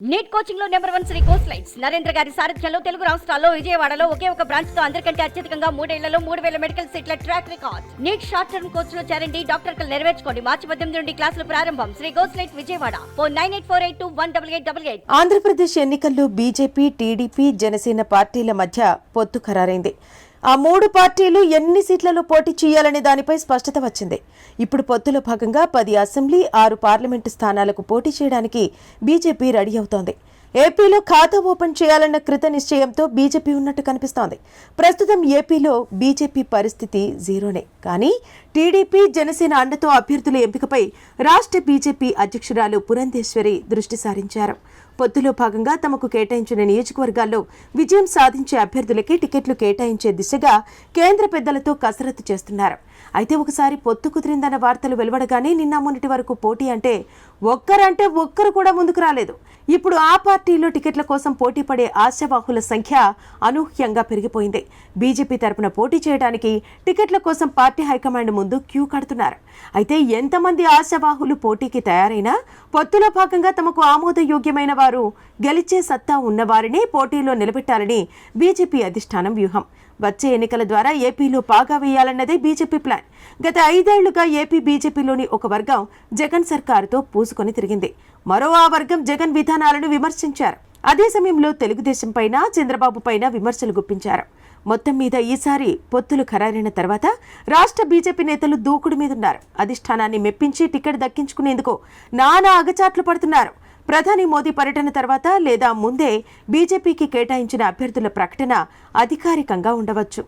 Neat కోచింగ్లో number one Sri course lights Narendra గారి సారథ్యంలో తెలుగు రాష్ట్రాల్లో విజయవాడలో ఒకే ఒక బ్రాంచ్తో అందరికంటే అత్యధికంగా మూడేళ్ళలో మూడు వేల మెడికల్ సీట్ల track record NEET short term కోర్స్లో చేరండి డాక్టర్ కలు నెరవేర్చుకోండి. మార్చి పద్దెనిమిది నుండి క్లాసులు ప్రారంభం. Sri course light Vijayawada. Four nine eight four eight two one double eight double eight. Andhra Pradesh ఎన్నికల్లో బీజేపీ టీడీపీ జనసేన పార్టీల మధ్య పొత్తు ఖరారైంది. ఆ మూడు పార్టీలు ఎన్ని సీట్లలో పోటీ చేయాలనే దానిపై స్పష్టత వచ్చింది. ఇప్పుడు పొత్తులో భాగంగా పది అసెంబ్లీ ఆరు పార్లమెంటు స్థానాలకు పోటీ చేయడానికి బీజేపీ రెడీ అవుతోంది. ఏపీలో ఖాతా ఓపెన్ చేయాలన్న కృత నిశ్చయంతో బీజేపీ ఉన్నట్టు కనిపిస్తోంది. ప్రస్తుతం ఏపీలో బీజేపీ పరిస్థితి జీరోనే. కానీ టీడీపీ జనసేన అండతో అభ్యర్థుల ఎంపికపై రాష్ట్ర బీజేపీ అధ్యక్షురాలు పురంధేశ్వరి దృష్టి సారించారు. పొత్తులో భాగంగా తమకు కేటాయించిన నియోజకవర్గాల్లో విజయం సాధించే అభ్యర్థులకే టికెట్లు కేటాయించే దిశగా కేంద్ర పెద్దలతో కసరత్తు చేస్తున్నారు. అయితే ఒకసారి పొత్తు కుదిరిందన్న వార్తలు వెలువడగానే నిన్న మొన్నటి వరకు పోటీ అంటే ఒక్కరంటే ఒక్కరు కూడా ముందుకు రాలేదు. ఇప్పుడు ఆ పార్టీలో టికెట్ల కోసం పోటీ పడే ఆశావాహుల సంఖ్య అనూహ్యంగా పెరిగిపోయింది. బీజేపీ తరపున పోటీ చేయడానికి టికెట్ల కోసం పార్టీ హైకమాండ్ ముందు క్యూ కడుతున్నారు. అయితే ఎంతమంది ఆశావాహులు పోటీకి తయారైనా పొత్తులో భాగంగా తమకు ఆమోదయోగ్యమైన వారు గెలిచే సత్తా ఉన్నవారినే పోటీలో నిలబెట్టాలని బీజేపీ అధిష్టానం వ్యూహం. వచ్చే ఎన్నికల ద్వారా ఏపీలో పాగా వేయాలన్నదే బీజేపీ ప్లాన్. గత ఐదేళ్ళుగా ఏపీ బీజేపీలోని ఒక వర్గం జగన్ సర్కారుతో పూసుకొని తిరిగింది. మరో ఆ వర్గం జగన్ విధానాలను విమర్శించారు. అదే సమయంలో తెలుగుదేశం పైన చంద్రబాబు పైన విమర్శలు గుప్పించారు. మొత్తం మీద ఈసారి పొత్తులు ఖరారైన తర్వాత రాష్ట్ర బీజేపీ నేతలు దూకుడు మీదున్నారు. అధిష్టానాన్ని మెప్పించి టికెట్ దక్కించుకునేందుకు నానా అగచాట్లు పడుతున్నారు. ప్రధాని మోదీ పర్యటన తర్వాత లేదా ముందే బీజేపీకి కేటాయించిన అభ్యర్థుల ప్రకటన అధికారికంగా ఉండవచ్చు.